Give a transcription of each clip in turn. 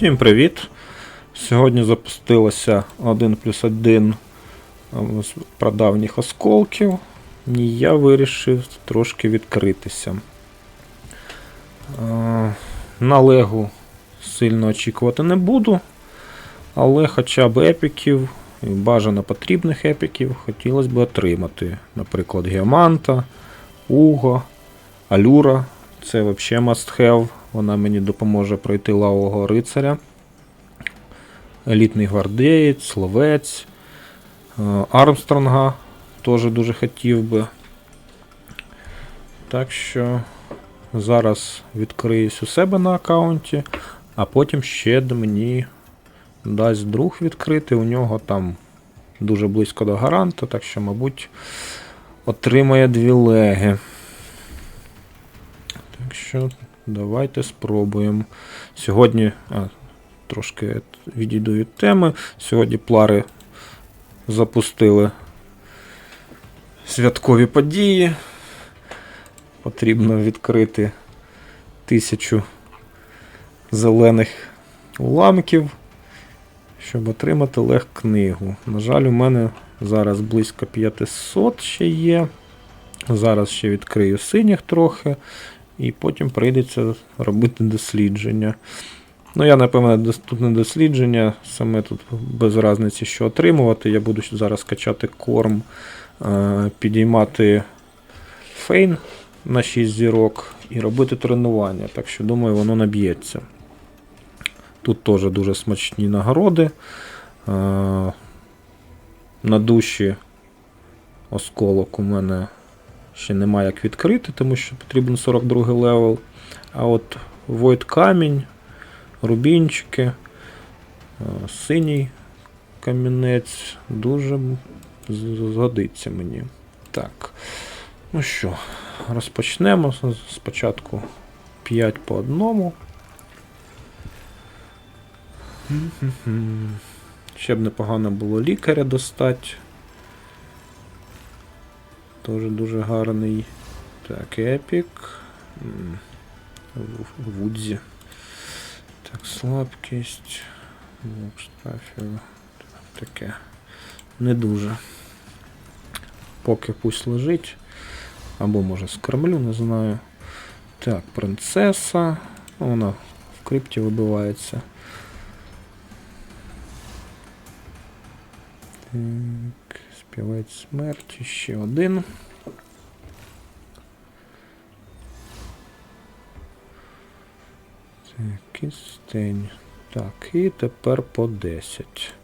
Всім привіт! Сьогодні запустилося 1 плюс 1 з прадавніх осколків, і я вирішив трошки відкритися. Е, На легу сильно очікувати не буду, але хоча б епіків, бажано потрібних епіків, хотілося б отримати. Наприклад, Геоманта, Уго, Алюра. Це взагалі must have. Вона мені допоможе пройти лавового рицаря. Елітний гвардієць, словець, е, Армстронга теж дуже хотів би. Так що зараз відкриюсь у себе на аккаунті, а потім ще мені дасть друг відкрити. У нього там дуже близько до гаранта, так що, мабуть, отримає дві леги. Так що давайте спробуємо. Сьогодні. А, трошки відійду від теми. Сьогодні плари запустили святкові події. Потрібно відкрити тисячу зелених уламків, щоб отримати лег книгу. На жаль, у мене зараз близько 500 ще є. Зараз ще відкрию синіх трохи, і потім прийдеться робити дослідження. Ну, я, напевно, доступне дослідження. Саме тут без різниці, що отримувати. Я буду зараз качати корм, е, підіймати фейн на 6 зірок і робити тренування. Так що, думаю, воно наб'ється. Тут теж дуже смачні нагороди. Е, На душі осколок у мене ще немає як відкрити, тому що потрібен 42 левел. А от Void камінь, рубінчики, е, синій камінець дуже згодиться мені. Так. Ну що, розпочнемо. Спочатку 5 по одному. Ще б непогано було лікаря достати. Теж дуже гарний. Так, епік. Вудзі. Так, слабкість. Таке. Не дуже. Поки пусть лежить. Або може скормлю, не знаю. Так, принцеса. Вона в крипті вибивається. Так, співець смерті. Ще один. Так, кистень. Так, і тепер по 10.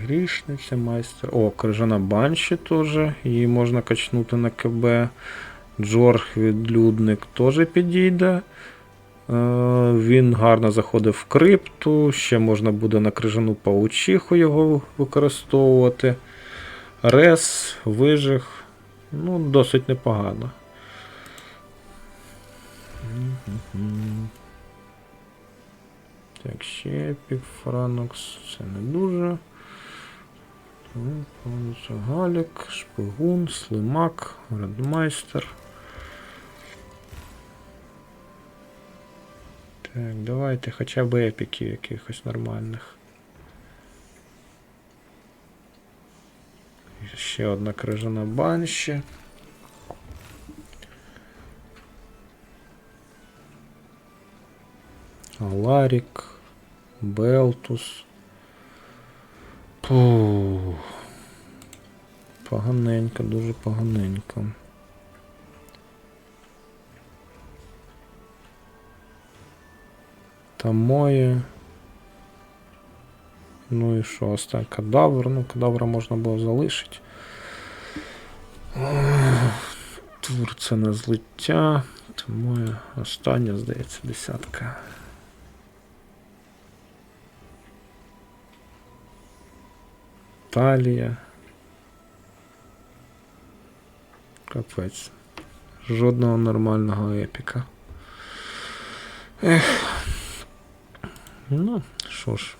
Грішниця, майстер. О, крижана банші теж. Її можна качнути на КБ. Джорг відлюдник теж підійде. Е, Він гарно заходив в крипту. Ще можна буде на крижану паучиху його використовувати. Рес, вижиг. Ну, досить непогано. Так, ще Пікфранокс, це не дуже. Галік, Шпигун, Слимак, Радмайстер. Так, давайте хоча б епіків якихось нормальних. Ще одна крижана банші. Аларік, Белтус. Пух. Поганенько, дуже поганенько. Там моє. Ну і що, останній кадавр. Ну, кадавра можна було залишити. Тур це не злиття. Тому я остання, здається, десятка. Талія. Капець. Жодного нормального епіка. Ех. Ну, що ж.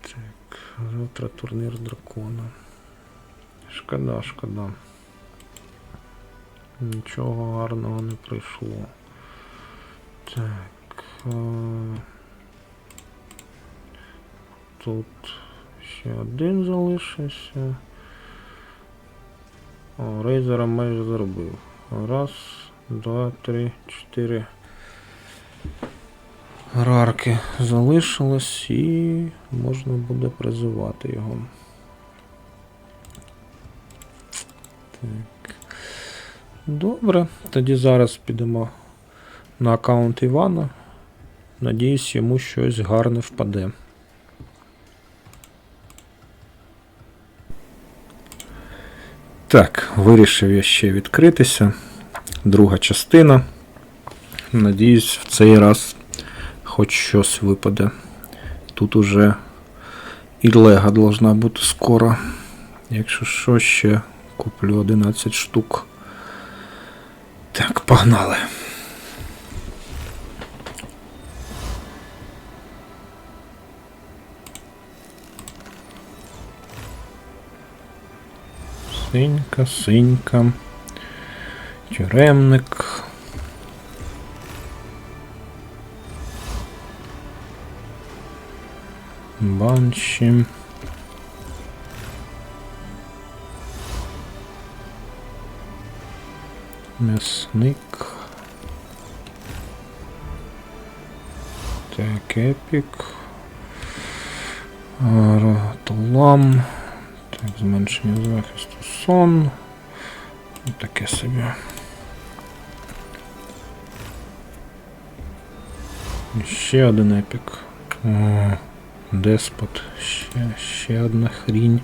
Так, завтра турнір дракона. Шкода, шкода. Нічого гарного не прийшло. Так. Е... Тут ще один залишився. О, рейзера майже зробив. Раз, два, три, чотири. Рарки залишилось і можна буде призивати його. Так. Добре, тоді зараз підемо на аккаунт Івана. Надіюсь, йому щось гарне впаде. Так, вирішив я ще відкритися. Друга частина. Надіюсь, в цей раз хоч щось випаде. Тут уже і лега должна бути скоро. Якщо що, ще куплю 11 штук. Так, погнали. Синька, синька. Тюремник. Банші. М'ясник. Так, епік. Ратолам. Так, зменшення захисту сон. Ну, Таке собі. Ще один епік. О, Деспот. Ще, ще одна хрінь.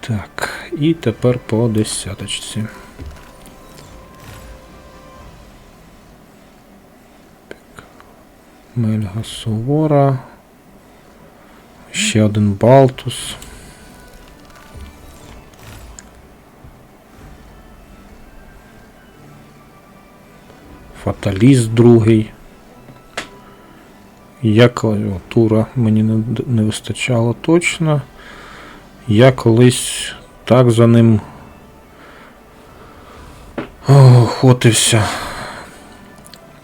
Так, і тепер по десяточці. Так. Мельга Сувора. Ще один Балтус. Фаталіст другий. Я коли о, тура мені не, не вистачало точно. Я колись так за ним охотився.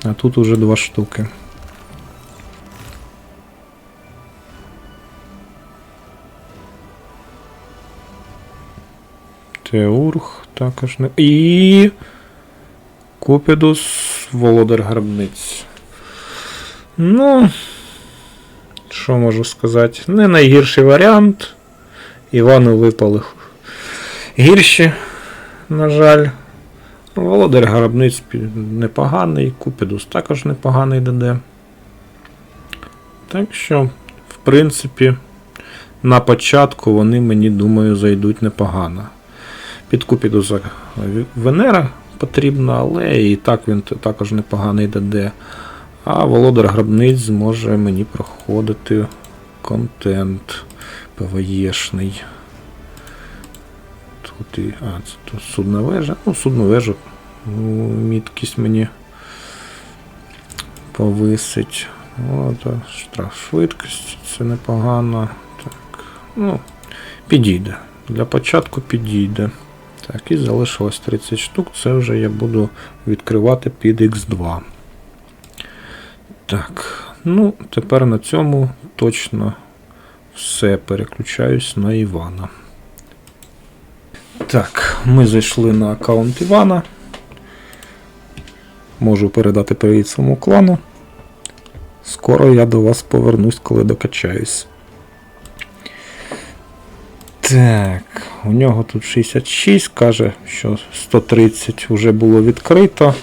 А тут уже два штуки. Теург також не. І. Купідус, Володар Гробниць. Ну, що можу сказати? Не найгірший варіант. Івану випали гірші, на жаль. Володар Гробниць непоганий, Купідус також непоганий ДД. Так що, в принципі, на початку вони, мені думаю, зайдуть непогано. Під Купідуса Венера потрібна, але і так він також непоганий ДД. А Володар Гробниць зможе мені проходити контент ПВЄшний. Тут і. А, це тут судна вежа. Ну, судну вежу. ну, Міткість мені повисить. От, штраф швидкості, це непогано. Так. Ну, підійде. Для початку підійде. Так, і залишилось 30 штук. Це вже я буду відкривати під X2. Так, ну, тепер на цьому точно все. Переключаюсь на Івана. Так, ми зайшли на аккаунт Івана. Можу передати привіт своєму клану. Скоро я до вас повернусь, коли докачаюсь. Так, у нього тут 66, каже, що 130 вже було відкрито.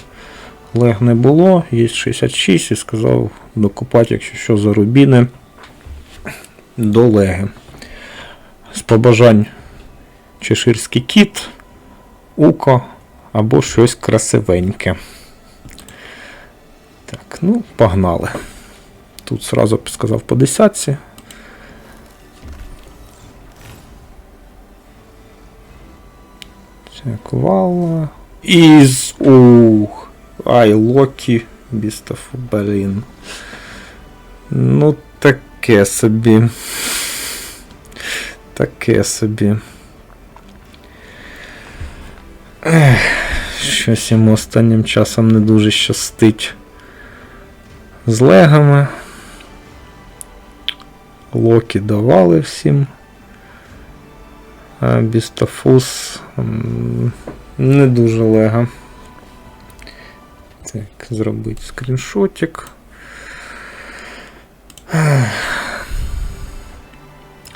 Лег не було, є 66 і сказав докупати, якщо що, за рубіни до леги. З побажань чеширський кіт, уко або щось красивеньке. Так, ну, погнали. Тут сразу сказав по десятці. Так, вала. Із. Ух. Ай, Локі. Beast of Ну, таке собі. Таке собі. Ех, Щось йому останнім часом не дуже щастить з легами. Локі давали всім. А Бістофус не дуже лего. Так, зробити скріншотик.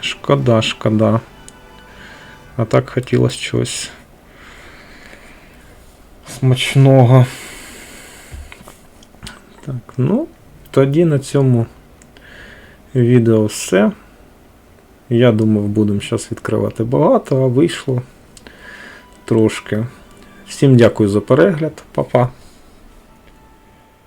Шкода, шкода. А так хотілося чогось смачного. Так, ну, тоді на цьому відео все. Я думав, будемо зараз відкривати багато, а вийшло трошки. Всім дякую за перегляд, Па-па.